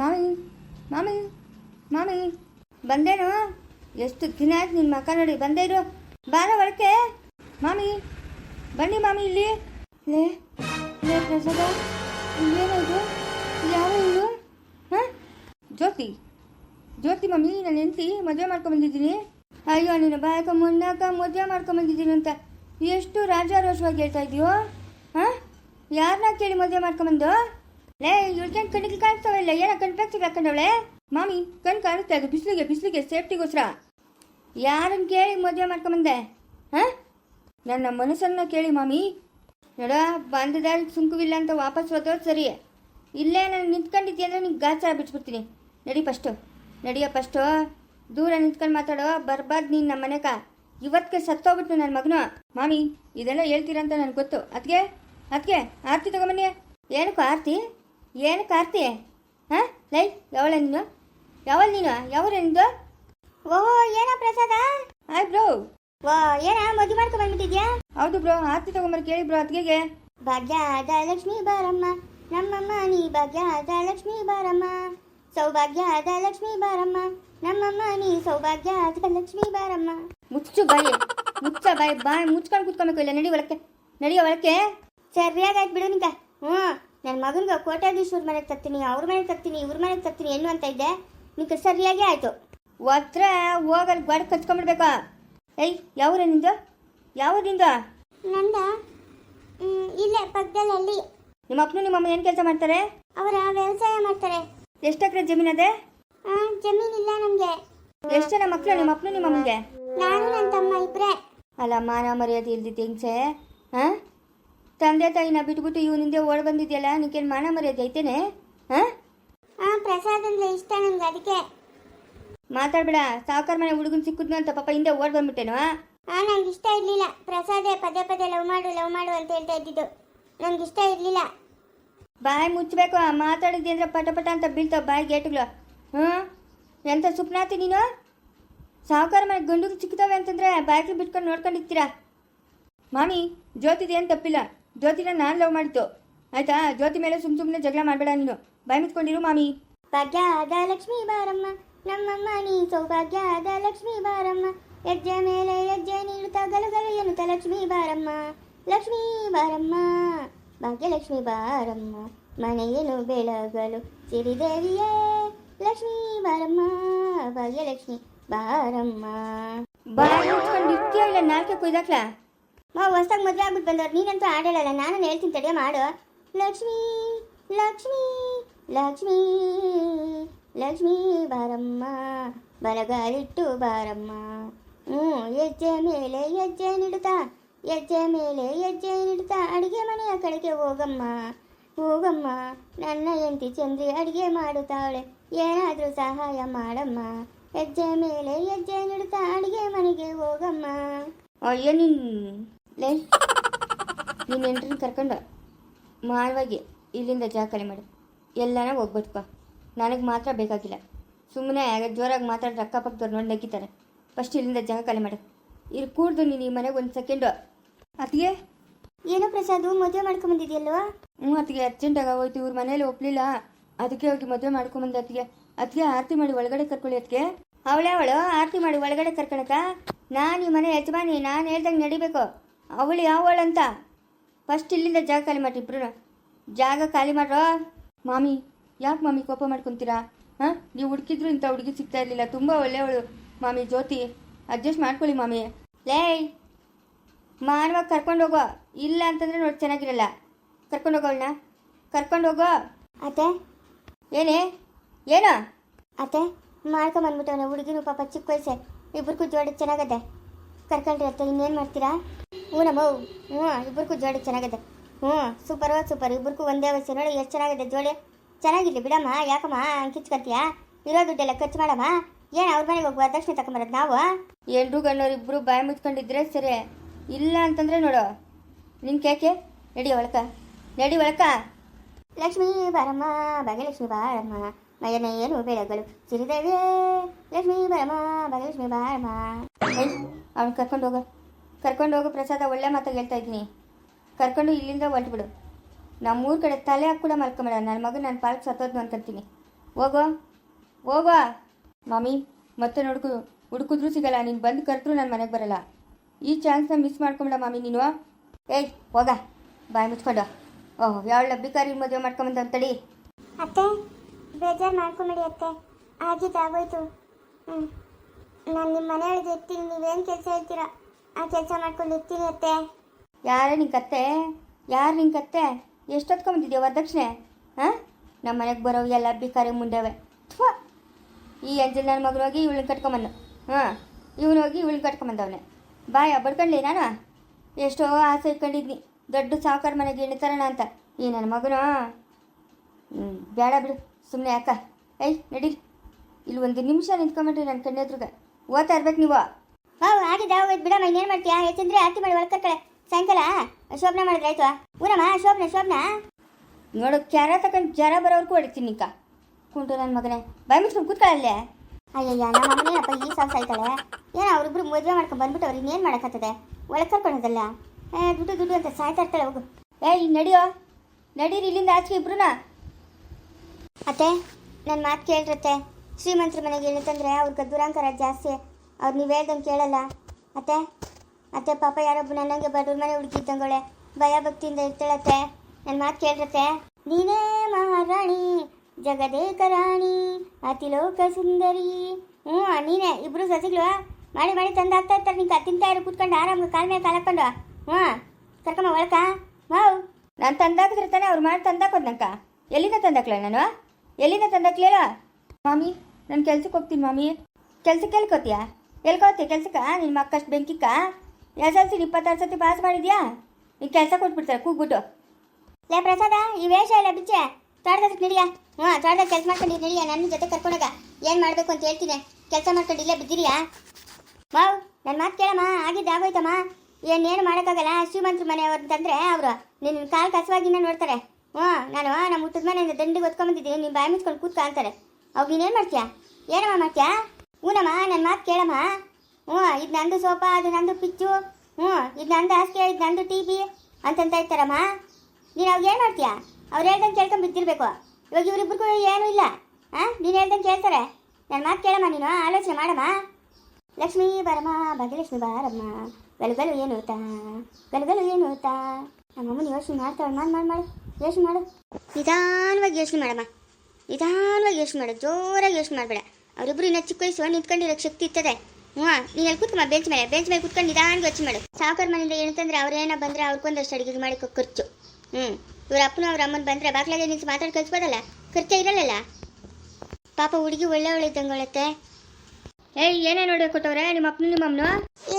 ಮಾಮಿ ಮಾಮಿ ಮಾಮಿ, ಬಂದೇನು? ಎಷ್ಟು ದಿನ ಆಯ್ತು ನಿಮ್ಮ ಮಕ್ಕ ನೋಡಿ, ಬಂದೇ ಇರು. ಬಾರ ಒಳಕ್ಕೆ ಮಾಮಿ, ಬನ್ನಿ ಮಾಮಿ ಇಲ್ಲಿ. ಲೇ ಪ್ರಸಾದ ಇಲ್ಲೇನದು ಯಾವ ಇದು ಹಾಂ? ಜ್ಯೋತಿ ಜ್ಯೋತಿ ಮಮ್ಮಿ ನಾನು ಹೆಂಡತಿ, ಮದುವೆ ಮಾಡ್ಕೊಂಬಂದಿದ್ದೀನಿ ಅಯ್ಯೋ ನೀನು ಬಾಯಕ ಮುನ್ನಾಕ ಮದುವೆ ಮಾಡ್ಕೊಂಬಂದಿದ್ದೀನಿ ಅಂತ. ಎಷ್ಟು ರಾಜಾರೋಷವಾಗಿ ಹೇಳ್ತಾ ಇದೆಯೋ? ಹಾಂ? ಯಾರನ್ನ ಕೇಳಿ ಮದುವೆ ಮಾಡ್ಕೊಂಬಂದು ಲೇ ಇವ್ರಿಗೇನು ಕಣ್ಣಿಗೆ ಕಾಣಿಸ್ತಾವ ಇಲ್ಲ ಏನೋ ಕಣ್ಣು ಪ್ಯಾಕ್ಸಿಗೆ ಹಾಕೊಂಡವಳೆ ಮಾಮಿ ಕಣ್ ಕಾಣಿಸ್ತಾ ಇದು ಬಿಸಿಲಿಗೆ ಬಿಸಿಲಿಗೆ ಸೇಫ್ಟಿಗೋಸ್ಕರ. ಯಾರನ್ನು ಕೇಳಿ ಮದುವೆ ಮಾಡ್ಕೊಂಬಂದೆ? ಹಾಂ? ನನ್ನ ಮನಸ್ಸನ್ನ ಕೇಳಿ ಮಾಮಿ. ನೋಡ ಬಂದ ಸುಂಕುವಿಲ್ಲ ಅಂತ ವಾಪಸ್ ಹೋದೋದು ಸರಿ. ಇಲ್ಲೇ ನಾನು ನಿಂತ್ಕೊಂಡಿದ್ದೆ ಅಂದರೆ ನಿಂಗೆ ಗಾಚಾರ ಬಿಟ್ಬಿಡ್ತೀನಿ. ನಡಿ ಫಸ್ಟು. ನಡಿಯ ಫಸ್ಟು. ದೂರ ನಿಂತ್ಕೊಂಡು ಮಾತಾಡೋ, ಬರ್ಬಾರ್ದು ನೀನು ನಮ್ಮ ಮನೆಗ ಇವತ್ತಿಗೆ ಸತ್ತೋಗ್ಬಿಟ್ಟು ನನ್ನ ಮಗನು. ಮಾಮಿ, ಇದೆಲ್ಲ ಹೇಳ್ತೀರಂತ ನನಗೆ ಗೊತ್ತು. ಅದಕ್ಕೆ ಅದಕ್ಕೆ ಆರತಿ ತಗೊಂಬನ್ನಿ. ಏನಕ್ಕೂ ಆರತಿ? ಏನಕ್ಕೆ ಕಾರ್ತಿ ಹಾಂ? ಲೈ, ಯಾವಳ ನೀನು? ಯಾವಳ ನೀನು? ಯಾವ್ರ ನಿಂದು? ಓಹೋ, ಏನ ಪ್ರಸಾದ? Hi bro. ವಾ ಏನ ಮದುವೆ ಮಾಡ್ಕೊಂಡ್ ಬಂದ್ಬಿಟ್ಟಿದ್ಯಾ? ಹೌದು ಬ್ರೋ, ಆರ್ತಿ ತಗೊಂಬರ್ ಕೇಳಿ ಬ್ರೋ ಅದಕ್ಕೆ ಭಾಗ್ಯದ ಲಕ್ಷ್ಮಿ ಬಾರಮ್ಮ, ನಮ್ಮಮ್ಮ ನೀ ಭಾಗ್ಯದ ಲಕ್ಷ್ಮಿ ಬಾರಮ್ಮ. ಸೌಭಾಗ್ಯದ ಲಕ್ಷ್ಮಿ ಬಾರಮ್ಮ, ನಮ್ಮಮ್ಮ ನೀ ಸೌಭಾಗ್ಯದ ಲಕ್ಷ್ಮಿ ಬಾರಮ್ಮ. ಮುಚ್ಚು ಬಾಯಿ, ಮುಚ್ಚ ಬಾಯಿ ಬಾಯಿ ಮುಚ್ಕೊಂಡು ಕೂತ್ಕೊಬೇಕು ಇಲ್ಲ, ನಡಿ ಒಳಕ್ಕೆ ನಡಿ ಒಳಕ್ಕೆ. ಸರಿಯಾಗಾಯ್ತು ಬಿಡು ನಿಂಗ. ಹ್ಞೂ ನನ್ನ ಮಗನಿಗೆ ಕೋಟ್ಯಾಧೀಶ್ವರ ಮನೆಗೆ ತರ್ತೀನಿ ಅವ್ರ ಮನೆಗೆ ತರ್ತೀನಿ ಇವ್ರ ಮನೆಗೆ ತರ್ತೀನಿ ಎನ್ನು ಅಂತ ಇದ್ದೆ ನಿಂಗೆ ಸರಿಯಾಗಿ ಆಯಿತು. ಹತ್ರ ಹೋಗಲ್ಲಿ ಗಾಡಿ ಕಚ್ಕೊಂಡ್ಬಿಡ್ಬೇಕು ಏಯ್ ಯಾವ ನಿಂದು? ಯಾವ ನಿಂದು? ನಂದ? ಇಲ್ಲೇ ಪಕ್ಕದಲ್ಲಿ ನಿಮ್ಮ ಅಪ್ಪನು ನಿಮ್ಮ ಅಮ್ಮ ಏನು ಕೆಲಸ ಮಾಡ್ತಾರೆ? ಅವರ ವ್ಯವಸಾಯ ಮಾಡ್ತಾರೆ. ಎಷ್ಟು ಎಕರೆ ಜಮೀನು ಇಲ್ಲ ನಮಗೆ. ಎಷ್ಟು ಜನ ಮಕ್ಕಳು ನಿಮ್ಮ ಅಪ್ಪನು ನಿಮ್ಮ ಅಮ್ಮಗೆ? ನಾನು ನನ್ನ ತಮ್ಮ ಇಬ್ಬರೇ ಅಲ್ಲ ಮಾನ ಮರ್ಯಾದೆ ಇಲ್ದಿದ್ದೆ ಹೆಂಗ್ಸೆ ಹಾಂ ತಂದೆ ತಾಯಿನ ಬಿಟ್ಬಿಟ್ಟು ಇವನಿಂದೆ ಓಡ್ ಬಂದಿದ್ಯಲ್ಲ ನಿಂಗೇನು ಮಾನ ಮರ್ಯಾದೆ ಐತೇನೆ? ಹಾಂ? ಹಾಂ ಪ್ರಸಾದ್ ಅಂದ್ರೆ ಇಷ್ಟ ನಂಗೆ ಅದಕ್ಕೆ. ಮಾತಾಡ್ಬೇಡ ಸಾವುಕಾರ ಮನೆ ಹುಡುಗನ್ ಸಿಕ್ಕಿದ್ನು ಅಂತ ಪಾಪ ಹಿಂದೆ ಓಡ್ ಬಂದ್ಬಿಟ್ಟೇನು? ಹಾ ನಂಗೆ ಇಷ್ಟ ಇರಲಿಲ್ಲ. ಪ್ರಸಾದೇ ಪದೇ ಪದೇ ಲವ್ ಮಾಡು ಲವ್ ಮಾಡು ಅಂತ ಹೇಳ್ತಾ ಇದ್ದಿದ್ದು. ನಂಗೆ ಇಷ್ಟ ಇರಲಿಲ್ಲ. ಬಾಯಿ ಮುಚ್ಚಬೇಕು ಮಾತಾಡಿದ್ದೆ ಅಂದ್ರೆ ಪಟ ಪಟ ಅಂತ ಬೀಳ್ತಾವ ಬಾಯಿ ಗೇಟ್ಗಳು. ಹ್ಞೂ ಎಂತ ಸುಪ್ನಾತಿ ನೀನು? ಸಾವುಕಾರ ಮನೆ ಗಂಡುಗೆ ಸಿಕ್ಕಿದಾವೆ ಅಂತಂದ್ರೆ ಬಾಯಿಗೆ ಬಿಟ್ಕೊಂಡು ನೋಡ್ಕೊಂಡಿರ್ತೀರಾ? ಮಾಮಿ ಜ್ಯೋತಿದೆ ಏನು ತಪ್ಪಿಲ್ಲ. ಜ್ಯೋತಿನ ನಾನು ಲವ್ ಮಾಡಿದ್ದು. ಆಯ್ತಾ? ಜ್ಯೋತಿ ಮೇಲೆ ಸುಮ್ ಸುಮ್ಮನೆ ಜಗಳ ಮಾಡಬೇಡ ನೀನು. ಬಾಯಿ ಮುಚ್ಕೊಂಡಿರು ಮಾಮಿ. ಭಾಗ್ಯದ ಲಕ್ಷ್ಮೀ ಬಾರಮ್ಮ. ನಮ್ಮಮ್ಮ ನೀ ಸೌಭಾಗ್ಯದ ಲಕ್ಷ್ಮೀ ಬಾರಮ್ಮ. ಹೆಜ್ಜೆ ಮೇಲೆ ಹೆಜ್ಜೆ ನೀಡುತ್ತಾ ಗಲಗಲ ಎನ್ನುತ್ತ ಲಕ್ಷ್ಮೀ ಬಾರಮ್ಮ. ಲಕ್ಷ್ಮೀ ಬಾರಮ್ಮ. ಭಾಗ್ಯಲಕ್ಷ್ಮಿ ಬಾರಮ್ಮ. ಮನೆಯನು ಬೆಳಗಲು ಸಿರಿದೇವಿಯೇ ಲಕ್ಷ್ಮೀ ಬಾರಮ್ಮ. ಭಾಗ್ಯಲಕ್ಷ್ಮಿ ಬಾರಮ್ಮ. ಬಾಯಿ ಮುಚ್ಕೊಂಡು ಇರ್ತೀಯ ಇಲ್ಲ ನಾಲ್ಕೆ ಕುಯ್ದಾಕ್ಲ? ಮಾ ಹೊಸ್ದಾಗಿ ಮದುವೆ ಆಗ್ಬಿಟ್ಟು ಬಂದವ್ರು, ನೀನಂತೂ ಆಡಲ್ಲ ನಾನು ಹೇಳ್ತೀನಿ ತಡೆ ಮಾಡು ಲಕ್ಷ್ಮೀ ಲಕ್ಷ್ಮೀ ಲಕ್ಷ್ಮೀ ಲಕ್ಷ್ಮೀ ಬಾರಮ್ಮ, ಬರಗಾಲಿಟ್ಟು ಬಾರಮ್ಮ. ಹ್ಞೂ ಹೆಜ್ಜೆ ಮೇಲೆ ಹೆಜ್ಜೆ ನಿಡುತ್ತಾ, ಹೆಜ್ಜೆ ಮೇಲೆ ಹೆಜ್ಜೆ ನಿಡುತ್ತಾ, ಅಡುಗೆ ಮನೆಯ ಕಡೆಗೆ ಹೋಗಮ್ಮ ಹೋಗಮ್ಮ. ನನ್ನ ಹೆಂಡತಿ ಚಂದ್ರಿ ಅಡುಗೆ ಮಾಡುತ್ತಾವಳೆ ಏನಾದರೂ ಸಹಾಯ ಮಾಡಮ್ಮ. ಹೆಜ್ಜೆ ಮೇಲೆ ಹೆಜ್ಜೆ ನಿಡುತ್ತಾ, ಅಡುಗೆ ಮನೆಗೆ ಹೋಗಮ್ಮ. ಅಯ್ಯೋ, ನೀನು ಲೇ ನೀನು ಎಂಟ್ರನ್ನ ಕರ್ಕೊಂಡು ಮಾನವಾಗಿ ಇಲ್ಲಿಂದ ಜಾಗ ಮಾಡಿ. ಮಾಡು ಎಲ್ಲನ ಹೋಗ್ಬಿಟ್ಪ ನನಗೆ ಮಾತ್ರ ಬೇಕಾಗಿಲ್ಲ. ಸುಮ್ಮನೆ ಜೋರಾಗಿ ಮಾತಾಡಿದ್ರೆ ಅಕ್ಕಪಕ್ಕದವ್ರು ನೋಡಿ ನಗ್ಗಿತಾರೆ ಫಸ್ಟ್ ಇಲ್ಲಿಂದ ಜಾಗ ಖಾಲಿ ಮಾಡು. ಇಲ್ಲಿ ಕೂಡ್ದು ನೀನು ಈ ಮನೆಗೆ ಒಂದು ಸೆಕೆಂಡು. ಅತ್ತಿಗೆ? ಏನೋ ಪ್ರಸಾದ್ ಮದುವೆ ಮಾಡ್ಕೊಂಬಂದಿದೆಯಲ್ವಾ ಹ್ಞೂ ಅತ್ತಿಗೆ ಅರ್ಜೆಂಟಾಗಿ ಹೋಯ್ತು ಇವ್ರ ಮನೇಲಿ ಒಪ್ಲಿಲ್ಲ. ಅದಕ್ಕೆ ಹೋಗಿ ಮದುವೆ ಮಾಡ್ಕೊಂಬಂದೆ ಅತ್ತಿಗೆ. ಅತ್ತಿಗೆ ಆರತಿ ಮಾಡಿ ಒಳಗಡೆ ಕರ್ಕೊಳ್ಳಿ ಅತ್ತಿಗೆ. ಅವಳೇ ಅವಳು? ಆರತಿ ಮಾಡಿ ಒಳಗಡೆ ಕರ್ಕೊಳಕ? ನಾನು ಈ ಮನೆ ಯಜಮಾನಿ ನಾನು ಹೇಳ್ದಂಗೆ ನಡಿಬೇಕು. ಅವಳು ಯಾವಳಂತ? ಅಂತ ಫಸ್ಟ್ ಇಲ್ಲಿಂದ ಜಾಗ ಖಾಲಿ ಮಾಡಿ ಇಬ್ರು ಜಾಗ ಖಾಲಿ ಮಾಡ್ರೋ? ಮಾಮಿ ಯಾಕೆ ಮಾಮಿ ಕೋಪ ಮಾಡ್ಕೊತೀರಾ? ಹಾಂ? ನೀವು ಹುಡುಕಿದ್ರು ಇಂಥ ಹುಡುಗಿ ಸಿಗ್ತಾ ಇರಲಿಲ್ಲ. ತುಂಬ ಒಳ್ಳೆಯವಳು ಮಾಮಿ ಜ್ಯೋತಿ. ಅಡ್ಜಸ್ಟ್ ಮಾಡ್ಕೊಳ್ಳಿ ಮಾಮಿ. ಲೇಯ್ ಮಾನವಾಗಿ ಕರ್ಕೊಂಡು ಹೋಗೋ. ಇಲ್ಲ ಅಂತಂದ್ರೆ ನೋಡಿ ಚೆನ್ನಾಗಿರಲ್ಲ. ಕರ್ಕೊಂಡು ಹೋಗೋಳನ್ನ ಕರ್ಕೊಂಡು ಹೋಗೋ. ಅತ್ತೆ. ಏನೇ? ಏನೋ? ಅತ್ತೆ ಮಾಡ್ಕೊಂಬಂದ್ಬಿಟ್ಟವನ ಹುಡುಗಿನೂ ಪಾಪ ಚಿಕ್ಕ ವಯಸ್ಸೆ. ಇಬ್ಬರಿಗೂ ಜೋಡಿ ಚೆನ್ನಾಗದೆ. ಕರ್ಕೊಂಡ್ರಿ ಅತ್ತೆ ಇನ್ನೇನು ಮಾಡ್ತೀರಾ? ಹ್ಞೂ ನಮ್ಮ ಹ್ಞೂ ಇಬ್ಬರಿಗೂ ಜೋಡಿ ಚೆನ್ನಾಗಿದೆ. ಹ್ಞೂ ಸೂಪರ್ ಸೂಪರ್ ಇಬ್ಬರಿಗೂ ಒಂದೇ ವಯಸ್ಸು ನೋಡಿ ಎಷ್ಟು ಚೆನ್ನಾಗಿದೆ ಜೋಡಿ. ಚೆನ್ನಾಗಿರ್ಲಿ ಬಿಡಮ್ಮ ಯಾಕಮ್ಮ ಕಿಚ್ಕಂತೀಯಾ ಇರೋ ದುಡ್ಡೆಲ್ಲ ಖರ್ಚು ಮಾಡಮ್ಮ. ಏನು ಅವ್ರ ಮನೆಗೆ ಹೋಗಿ ವರದಕ್ಷಿಣೆ ತಗೊಂಬರೋದು ನಾವು? ಎಲ್ರು ಗಣ್ಣವ್ರು ಇಬ್ಬರು ಬಾಯಿ ಮುಚ್ಕೊಂಡಿದ್ರೆ ಸರಿ. ಇಲ್ಲ ಅಂತಂದ್ರೆ ನೋಡು. ನಿನ್ ಕೇಕೆ? ನಡಿ ಒಳಕ. ನಡಿ ಒಳಕ. ಲಕ್ಷ್ಮೀ ಬಾರಮ್ಮ ಭಾಗ್ಯಲಕ್ಷ್ಮಿ ಬಾರಮ್ಮ. ಮಯನ ಏನು ಬೆಳಗಲು ಸಿರಿದೇವೆ. ಲಕ್ಷ್ಮೀ ಬಾರಮ್ಮ ಭಾಗ್ಯಲಕ್ಷ್ಮಿ ಬಾರಮ್ಮ. ಅವ್ನು ಕರ್ಕೊಂಡು ಹೋಗು. ಕರ್ಕೊಂಡು ಹೋಗು ಪ್ರಸಾದ ಒಳ್ಳೆ ಮಾತಾಗಿ ಹೇಳ್ತಾ ಇದ್ದೀನಿ ಕರ್ಕೊಂಡು ಇಲ್ಲಿಂದ ಹೊರಟ್ಬಿಡು. ನಮ್ಮೂರ ಕಡೆ ತಲೆ ಹಾಕಿ ಕೂಡ ಮಲ್ಕೊಂಬೇಡ ನನ್ನ ಮಗು ನನ್ನ ಪಾಲಕ್ ಸತ್ತೋದ್ನು ಅನ್ಕೊಂತೀನಿ. ಹೋಗೋ. ಹೋಗೋ. ಮಾಮಿ, ಮತ್ತೆ ನೋಡ್ಕು, ಹುಡುಕಿದ್ರು ಸಿಗಲ್ಲ. ನೀನು ಬಂದು ಕರೆದ್ರೂ ನನ್ನ ಮನೆಗೆ ಬರಲ್ಲ. ಈ ಚಾನ್ಸ್ನ ಮಿಸ್ ಮಾಡ್ಕೊಂಬಿಡ ಮಾಮಿ ನೀನು. ಏಯ್, ಹೋಗ. ಬಾಯ್ ಮುಚ್ಕೊಂಡು. ಓಹ್, ಯಾವ ಲಬ್ಬಿಕಾರಿ ಮದುವೆ ಮಾಡ್ಕೊಂಬಂದ ಅಂತಡಿ ಅತ್ತೆ, ಬೇಜಾರು ಮಾಡ್ಕೊಂಬಿಡಿ ಅತ್ತೆ. ಆಗಿದ್ದಾಗೋಯ್ತು ಹ್ಞೂ ನಾನು ನಿಮ್ಮ ಮನೆಯೊಳಗೆ ಇರ್ತೀನಿ. ನೀವೇನು ಕೆಲಸ ಹೇಳ್ತೀರಾ? ಆ ಕೆಲಸ ಮಾಡ್ಕೊಂಡು ಇರ್ತೀನಿ ಅತ್ತೆ. ಯಾರೇ ನಿನ್ ಕತ್ತೆ? ಯಾರು ನಿನ್ ಕತ್ತೆ? ಎಷ್ಟೊತ್ಕೊಂಬಂದಿದ್ಯಾ ವರದಕ್ಷಿಣೆ? ಹಾಂ? ನಮ್ಮ ಮನೆಗೆ ಬರೋ ಎಲ್ಲ ಬಿಕಾರಿ ಮುಂದೆವೆ ಥ್ವಾ! ಈ ಅಂಜಲ್ ನನ್ನ ಮಗನ ಹೋಗಿ ಇವಳನ್ನ ಕಟ್ಕೊಂಬಂದು. ಹಾಂ, ಇವನು ಹೋಗಿ ಇವಳನ್ನ ಕಟ್ಕೊಂಬಂದವನೆ. ಬಾಯ ಬಡ್ಕೊಂಡ್ಲಿ ನಾನು? ಎಷ್ಟೋ ಆಸೆ ಇಟ್ಕೊಂಡಿದ್ನಿ. ದೊಡ್ಡ ಸಾವುಕಾರ ಮನೆಗೆ ಎಣಿತಾರಣ ಅಂತ. ಈ ನನ್ನ ಮಗನ? ಹ್ಞೂ ಬೇಡ ಬಿಡು. ಸುಮ್ಮನೆ ಅಕ್ಕ ಏಯ್, ನಡಿ. ಇಲ್ಲಿ ಒಂದು ನಿಮಿಷ ನಿಂತ್ಕೊಂಬಿಟ್ರಿ ನನ್ನ ಕಣ್ಣೆದ್ರಿಗೆ. ಓದ್ತಾ ಇರ್ಬೇಕು ನೀವು. ಹಾಂ ಆಗಿದ್ದಾಗೋಯ್ತು ಬಿಡಮ್ಮ, ಇನ್ನೇನು ಮಾಡ್ತೀಯಾ? ಹೆಚ್ಚಂದ್ರೆ ಆರತಿ ಮಾಡಿ ಒಳ್ಕರ್ಕಳೆ ಸಾಯಂಕಾಲ, ಶೋಭನ ಮಾಡಿದ್ರೆ ಆಯ್ತು ಊರಮ್ಮ ಶೋಭನ ಶೋಭನ? ನೋಡು ಕ್ಯಾರ ತಗೊಂಡು ಜ್ವರ ಬರೋರ್ಗೂ ಹೊಡಿತೀನಿ ಕಾ ಕುಂಟು ನನ್ನ ಮಗನೇ. ಬಾಯ್ ಮುಚ್ಕೊಂಡು ಕೂತ್ಕೊಳ್ಳಲ್ಲೇ ಅಯ್ಯಯ್ಯ, ನಮ್ಮ ಅಪ್ಪ ಈ ಸಾವು ಸಾಯ್ತಾಳೆ? ಏನೋ ಅವ್ರಿಬ್ರು ಮದುವೆ ಮಾಡ್ಕೊಂಡು ಬಂದ್ಬಿಟ್ಟು ಅವ್ರು ಇನ್ನೇನು ಮಾಡೋಕ್ಕಾಗ್ತದೆ? ಒಳಗೆ ಕರ್ಕೊಳೋದಲ್ಲ ಏ, ದುಡ್ಡು ದುಡ್ಡು ಅಂತ ಸಾಯ್ತಾ ಇರ್ತಾಳೆ, ಹೋಗು. ಏಯ್ ನಡಿಯೋ? ನಡೀರಿ, ಇಲ್ಲಿಂದ ಆಚೆ ಇಬ್ರುನ. ಅತ್ತೆ ನನ್ನ ಮಾತು ಕೇಳಿರತ್ತೆ. ಶ್ರೀಮಂತರ ಮನೆಗೆ ಏನಂತಂದ್ರೆ ಅವ್ರಿಗೆ ದುರಾಂಕಾರ ಜಾಸ್ತಿ. ಅವ್ರು ನೀವು ಹೇಳ್ದಂಗೆ ಕೇಳಲ್ಲ. ಅತ್ತೆ ಅತ್ತೆ, ಪಾಪ ಯಾರೊಬ್ಬ ನನ್ನಂಗೆ ಬಡವ್ರ ಮನೆ ಹುಡುಗಿ ಇದ್ದಂಗೊಳೆ ಭಯ ಭಕ್ತಿಯಿಂದ ಇರ್ತಾಳತ್ತೆ. ನನ್ನ ಮಾತು ಕೇಳಿರತ್ತೆ. ನೀನೇ ಮಹಾರಾಣಿ, ಜಗದೇಕ ರಾಣಿ, ಅತಿಲೋಕ ಸುಂದರಿ. ಹ್ಞೂ, ನೀನೇ, ಇಬ್ರು ಸಸಿಗಳು. ಮಾಡಿ ಮಾಡಿ ತಂದು ಹಾಕ್ತಾ ಇರ್ತಾರೆ. ನಿಂಗೆ ತಿಂತಾ ಕೂತ್ಕೊಂಡು ಆರಾಮಾಗಿ ಕಾಲ ಮೇಲೆ ಕಾಲ ಹ್ಞೂ ಕರ್ಕಮ್ಮ ಒಳಕ ಮಾವು ನಾನು ತಂದಾಕಿದ್ರೆ ತಾನೇ ಅವ್ರು ಮಾಡಿ ತಂದಾಕೋದ್ನಕ್ಕ. ಎಲ್ಲಿಂದ ತಂದಾಕ್ಲ ನಾನು? ಎಲ್ಲಿಂದ ತಂದಾಕ್ಲಿಲ್ಲ? ಮಾಮಿ, ನಾನು ಕೆಲ್ಸಕ್ಕೆ ಹೋಗ್ತೀನಿ ಮಾಮಿ. ಕೆಲ್ಸಕ್ಕೆ ಎಲ್ಕೋತೀಯ ಎಲ್ಕೋತೀಯ ಕೆಲ್ಸಕ್ಕ? ನಿನ್ನ ಮಕ್ಕಷ್ಟು ಬೆಂಕಿಕ್ಕ? ಎಸ್ ಎಲ್ ಸಿ ಇಪ್ಪತ್ತಾರು ಸತಿ ಪಾಸ್ ಮಾಡಿದ್ಯಾ? ಈಗ ಕೆಲಸ ಕೊಟ್ಬಿಡ್ತಾರೆ, ಕೂಗ್ಬಿಟ್ಟು. ಲೇ ಪ್ರಸಾದ, ಈ ವೇಷ ಎಲ್ಲ ಬಿಚ್ಚೆ. ತೋಟದ ನಡಿಯ? ಹಾಂ ತೋಟದಾಗ ಕೆಲಸ ಮಾಡ್ಕೊಂಡು ನಡಿಯ? ನನ್ನ ಜೊತೆ ಕರ್ಕೊಂಡಾಗ. ಏನು ಮಾಡಬೇಕು ಅಂತ ಹೇಳ್ತೀನಿ. ಕೆಲಸ ಮಾಡ್ಕೊಂಡು ಇಲ್ಲೇ ಬಿದ್ದಿರಿಯಾ ಮಾವು ನನ್ನ ಮಾತು ಕೇಳಮ್ಮ, ಆಗಿದ್ದು ಆಗೋಯ್ತಮ್ಮ. ಏನೇನು ಮಾಡೋಕ್ಕಾಗಲ್ಲ. ಶ್ರೀಮಂತರ ಮನೆಯವ್ರು ಅಂತಂದರೆ ಅವರು. ನಿನ್ನ ಕಾಲು ಕಸವಾಗಿನ ನೋಡ್ತಾರೆ. ಹ್ಞೂ, ನಾನು ನಮ್ಮ ಹುಟ್ಟದ ಮನೆಯಿಂದ ದಂಡಿಗೆ ಹೊತ್ಕೊಂಬಂದಿದ್ದೀನಿ ನೀನು ಬಾಯಿ ಮುಚ್ಕೊಂಡು ಕೂತ್ಕ ಅಂತಾರೆ. ಅವಾಗ ನೀನೇನು ಮಾಡ್ತೀಯಾ? ಏನಮ್ಮ ಮಾಡ್ತೀಯಾ? ಹ್ಞೂನಮ್ಮ ನನ್ನ ಮಾತು ಕೇಳಮ್ಮ. ಹ್ಞೂ, ಇದು ನಂದು ಸೋಫಾ, ಅದು ನಂದು ಪಿಚ್ಚು. ಹ್ಞೂ, ಇದು ನಂದು ಹಾಸಿಗೆ, ಇದು ನಂದು ಟಿ ವಿ ಅಂತಂತ ಇರ್ತಾರಮ್ಮ. ನೀನು ಅವ್ರು ಏನು ಮಾಡ್ತೀಯಾ? ಅವ್ರು ಹೇಳ್ದಂಗೆ ಕೇಳ್ಕೊಂಡು ಬಿದ್ದಿರಬೇಕು. ಇವಾಗ ಇವರಿಬ್ರಿಗೂ ಏನೂ ಇಲ್ಲ. ಹಾಂ ನೀನು ಹೇಳ್ದಂಗೆ ಕೇಳ್ತಾರೆ. ನನ್ನ ಮಾತು ಕೇಳಮ್ಮ ನೀನು, ಆಲೋಚನೆ ಮಾಡಮ್ಮ. ಲಕ್ಷ್ಮೀ ಬರಮ್ಮ, ಭಾಗ್ಯಲಕ್ಷ್ಮಿ ಬಾರಮ್ಮ. ಗಲಗಲು ಏನು ತಾ? ಗಲಗಲು ಏನು ತಾ? ನಮ್ಮಮ್ಮನ ಯೋಚನೆ ಮಾಡ್ತಾಳೆ, ಮಾಡಿ ಮಾಡಿ, ಮಾಡು. ಯೋಚನೆ ಮಾಡು. ನಿಧಾನವಾಗಿ ಯೋಚನೆ ಮಾಡಮ್ಮ. ನಿಧಾನವಾಗಿ ಯೋಚನೆ ಮಾಡು. ಜೋರಾಗಿ ಯೋಚನೆ ಮಾಡಬೇಡ. ಅವರಿಬ್ರು ಇನ್ನ ಚಿಕ್ಕ ವಯಸ್ಸು ನಿಂತ್ಕೊಂಡಿರೋ ಶಕ್ತಿ ಇರ್ತದೆ. ಹ್ಞೂ ನೀನು ಅಲ್ಲಿ ಕೂತ್ಕಮ್ಮ ಬೆಂಚ್ ಮೇಲೆ ಬೆಂಚ್ ಮೇಲೆ ಕುತ್ಕೊಂಡು ನಿಧಾನ ಯೋಚನೆ ಮಾಡು. ಸಾವುಕಾರ ಮನೆಯಿಂದ ಏನಂತಂದ್ರೆ ಅವ್ರೇನೋ ಬಂದರೆ ಅವ್ರಿಗೊಂದಷ್ಟು ಅಡುಗೆ ಮಾಡಿ ಖರ್ಚು. ಹ್ಞೂ ಇವ್ರ ಅಪ್ಪನ ಅವ್ರ ಅಮ್ಮನ ಬಂದರೆ ಬಾಗ್ಲಾಗೆ ನಿಂತು ಮಾತಾಡಿ ಕಳಿಸ್ಬೋದಲ್ಲ? ಖರ್ಚೇ ಇರಲ್ಲಲ್ಲ? ಪಾಪ ಹುಡುಗಿ ಒಳ್ಳೆ ಒಳ್ಳೆ ಇದ್ದಂಗೊಳತ್ತೆ. ಏಯ್ ಏನೇ ನೋಡಿ ಕೊಟ್ಟವ್ರೆ ನಿಮ್ಮ ಅಪ್ಪನ ನಿಮ್ಮ ಅಮ್ಮನು?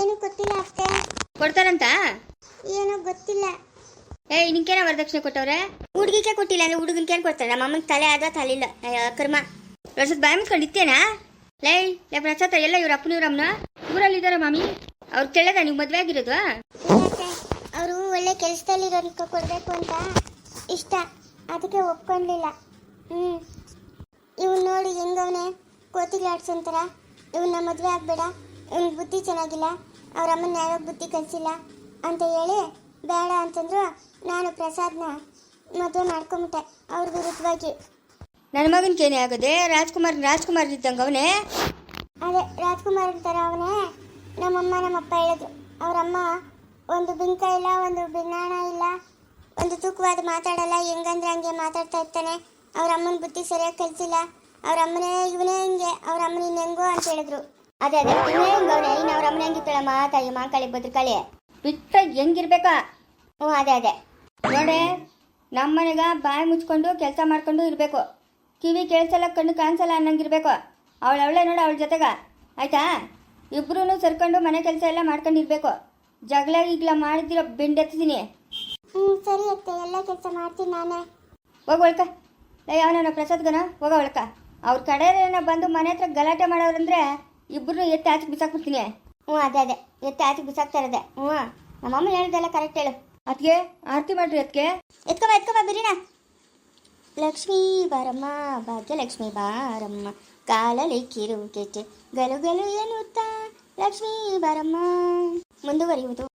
ಏನು ಗೊತ್ತಿಲ್ಲ ಅಷ್ಟೇ. ಕೊಡ್ತಾರಂತ? ಏನೋ ಗೊತ್ತಿಲ್ಲ. ಏಯ್ ನಿನ್ಕೇನ ವರದಕ್ಷಿಣೆ ಕೊಟ್ಟವ್ರೆ? ಹುಡುಗಿಗೆ ಕೊಟ್ಟಿಲ್ಲ ಅಂದ್ರೆ ಹುಡುಗನ್ಗೆ ಏನು ಕೊಡ್ತಾರೆ? ನಮ್ಮ ಅಮ್ಮನ ತಲೆ ಆದ ತಲಿಲ್ಲ ಅಯ್ಯೋ, ಕರ್ಮ ವರ್ಷದ ಬಾಯಿ ಮುಚ್ಕೊಂಡು ಲೈ, ಲೇ ಪ್ರಸಾದ ಎಲ್ಲ ಇವ್ರ ಅಪ್ಪನ ಇವ್ರಮ್ಮನ ಊರಲ್ಲಿ ಇದಾರ ಮಾಮಿ? ಅವ್ರು ಕೇಳದ, ನೀವು ಮದುವೆ ಆಗಿರೋದು? ಅವರು ಒಳ್ಳೆ ಕೆಲಸದಲ್ಲಿರೋದಕ್ಕೆ ಕೊಡಬೇಕು ಅಂತ. ಇಷ್ಟ. ಅದಕ್ಕೆ ಒಪ್ಕೊಂಡಿಲ್ಲ. ಹ್ಞೂ ಇವ್ನು ನೋಡಿ ಹೆಂಗವನೆ ಕೋತಿಗಳಾಡ್ಸೊಂತಾರ ಇವ್ನ ಮದುವೆ ಆಗಬೇಡ. ಇವ್ನ ಬುದ್ಧಿ ಚೆನ್ನಾಗಿಲ್ಲ. ಅವ್ರ ಅಮ್ಮನ ಯಾವಾಗ ಬುದ್ಧಿ ಕಲಿಸಿಲ್ಲ. ಅಂತ ಹೇಳಿ ಬೇಡ ಅಂತಂದ್ರು ನಾನು ಪ್ರಸಾದ್ನ ಮದುವೆ ಮಾಡ್ಕೊಂಬಿಟ್ಟೆ. ಅವ್ರ ವಿರುದ್ಧವಾಗಿ ನನ್ನ ಮಗನ್ಕೇನೆ ಆಗದೆ? ರಾಜ್ಕುಮಾರ್ ರಾಜ್ಕುಮಾರ್ ಇದ್ದಂಗ ಅವನೇ? ಅದೇ, ರಾಜ್ಕುಮಾರ್ ಅಂತಾರ ಅವನೇ. ನಮ್ಮಮ್ಮ ನಮ್ಮಪ್ಪ ಹೇಳಿದ್ರು. ಅವರಮ್ಮ, ಒಂದು ಬಿಂಕ ಇಲ್ಲ, ಒಂದು ಬಿನ್ನಾಣ ಇಲ್ಲ, ಒಂದು ತೂಕವಾದ ಮಾತಾಡಲ್ಲ, ಹೆಂಗಂದ್ರೆ ಹಂಗೆ ಮಾತಾಡ್ತಾ ಇರ್ತಾನೆ. ಅವ್ರ ಅಮ್ಮನ ಬುದ್ಧಿ ಸರಿಯಾಗಿ ಕಲಿಸಿಲ್ಲ. ಅವ್ರ ಅಮ್ಮನೇ ಇವನೇ ಹಿಂಗೆ ಅವ್ರ ಅಮ್ಮನ ಹೆಂಗೋ ಅಂತ ಹೇಳಿದ್ರು. ಅದೇ ಅದೇ, ಇವನೇ ಹಿಂಗವನೆ ಇನ್ನು ಅವ್ರ ಅಮ್ಮನ ಹೆಂಗಿತ್ತಳ ಮಾತಾಯಿ ಮಾಕಾಳಿ ಬದ್ರಕಾಳಿ. ಬಿಟ್ಟ ಹೆಂಗಿರ್ಬೇಕ? ಹ್ಞೂ, ಅದೇ ಅದೇ. ನೋಡೆ ನಮ್ಮನೆಗ ಬಾಯಿ ಮುಚ್ಕೊಂಡು, ಕೆಲಸ ಮಾಡ್ಕೊಂಡು ಇರಬೇಕು. ಕಿವಿ ಕೇಳಿಸಲ್ಲ ಕಣ್ಣು ಕಾಣಿಸಲ್ಲ ಅನ್ನಂಗಿರ್ಬೇಕು. ಅವಳು ಅವಳೆ ನೋಡು ಅವಳ ಜೊತೆಗೆ. ಆಯಿತಾ? ಇಬ್ಬರೂ ಸರ್ಕೊಂಡು ಮನೆ ಕೆಲಸ ಎಲ್ಲ ಮಾಡ್ಕೊಂಡಿರ್ಬೇಕು. ಜಗಳ ಗಿಗ್ಲ ಮಾಡಿದಿರೋ ಬೆಂಡೆತ್ತಿದ್ದೀನಿ ಹ್ಞೂ ಸರಿ ಅತ್ತೆ ಎಲ್ಲ ಕೆಲಸ ಮಾಡ್ತೀನಿ ನಾನೇ. ಹೋಗೋಳ್ಕ ಅವನ ಪ್ರಸಾದ್ಗನ? ಹೋಗೋಳ್ಕ ಅವ್ರ ಕಡೆಯವ್ರೇನ ಬಂದು ಮನೆ ಹತ್ರ ಗಲಾಟೆ ಮಾಡೋರಂದ್ರೆ ಇಬ್ರು ಎತ್ತಿ ಆಚೆ ಬಿಸಾಕ್ಬಿಡ್ತೀನಿ. ಹ್ಞೂ ಅದೇ ಅದೇ. ಎತ್ತೆ ಆಚೆ ಬಿಸಾಕ್ತಾ ಇರೋದೆ. ಹ್ಞೂ ನಮ್ಮಮ್ಮ ಹೇಳಿದೆಲ್ಲ ಕರೆಕ್ಟ್ ಹೇಳು. ಅದಕ್ಕೆ ಆರತಿ ಮಾಡ್ರಿ ಅದಕ್ಕೆ ಎತ್ಕೊಬ ಎತ್ಕೊಬ ಬಿರಿನ. ಲಕ್ಷ್ಮೀ ಬಾರಮ್ಮ ಭಾಗ್ಯಲಕ್ಷ್ಮಿ ಬಾರಮ್ಮ ಕಾಲಲಿ ಕಿರು ಕೆಚ್ಚೆ ಗಲು ಗಲು ಎನ್ನುತ್ತಾ ಲಕ್ಷ್ಮೀ ಬಾರಮ್ಮ. ಮುಂದುವರಿಯುವುದು.